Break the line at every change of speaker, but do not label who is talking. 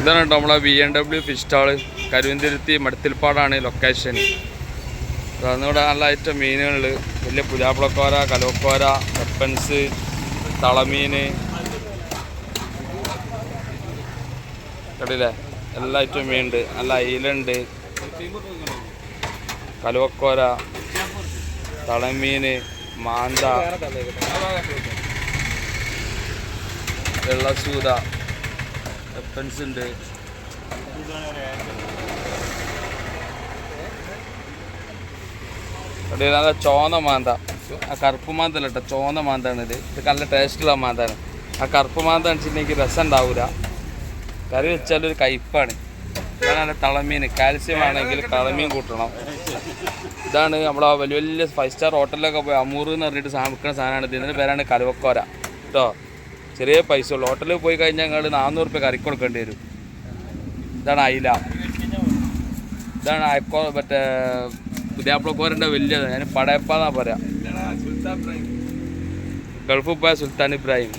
ഇതാണ് കേട്ടോ നമ്മളെ B M W fish stall Karuvanthiruthi മടത്തിൽപ്പാടാണ് location അന്നിവിടെ നല്ല ഐറ്റം മീനുകൾ വലിയ പുലാപ്പളക്കോര കലോക്കോര വെപ്പൻസ് തളമീൻ. കണ്ടില്ലേ? എല്ലാ ഐറ്റം മീനുണ്ട്. നല്ല അയിലുണ്ട്. കലുവക്കോര തളമീൻ മാന്ത. വെള്ളസൂത. വെപ്പൻസ് ഉണ്ട്. നല്ല ചോന്ന മാന്ത. ആ കറുപ്പ് മാന്തല്ല കേട്ടോ ചോന്ന മാന്താണ് ഇത്. ഇത് നല്ല ടേസ്റ്റുള്ള മാന്താണ്. ആ കറുപ്പ് മാന്ത വെച്ചിട്ടുണ്ടെങ്കിൽ രസം ഉണ്ടാവില്ല കറി വെച്ചാൽ ഒരു കയ്പ്പാണ് ഇതാണ് നല്ല തളമീൻ. കാൽസ്യം ആണെങ്കിൽ തളമീൻ കൂട്ടണം. ഇതാണ് നമ്മളെ വലിയ വലിയ ഫൈവ് സ്റ്റാർ ഹോട്ടലിലൊക്കെ പോയി അമൂർ എന്ന് പറഞ്ഞിട്ട് വിൽക്കുന്ന സാധനമാണ് ഇത്. ഇതിന്റെ പേരാണ് കലവക്കോര കേട്ടോ ചെറിയ പൈസ ഉള്ളു. ഹോട്ടലിൽ പോയി കഴിഞ്ഞാൽ ഞങ്ങൾ നാനൂറ് റുപ്യ കറിക്ക് കൊടുക്കേണ്ടി വരും. ഇതാണ് അയില. ഇതാണ് അയക്കോ മറ്റേ പുതിയാപ്പിളക്കോരന്റെ വലിയ ഞാൻ പടയപ്പാന്നാ പറയാ? ഗൾഫിൽ പോയ സുൽത്താൻ ഇബ്രാഹിം.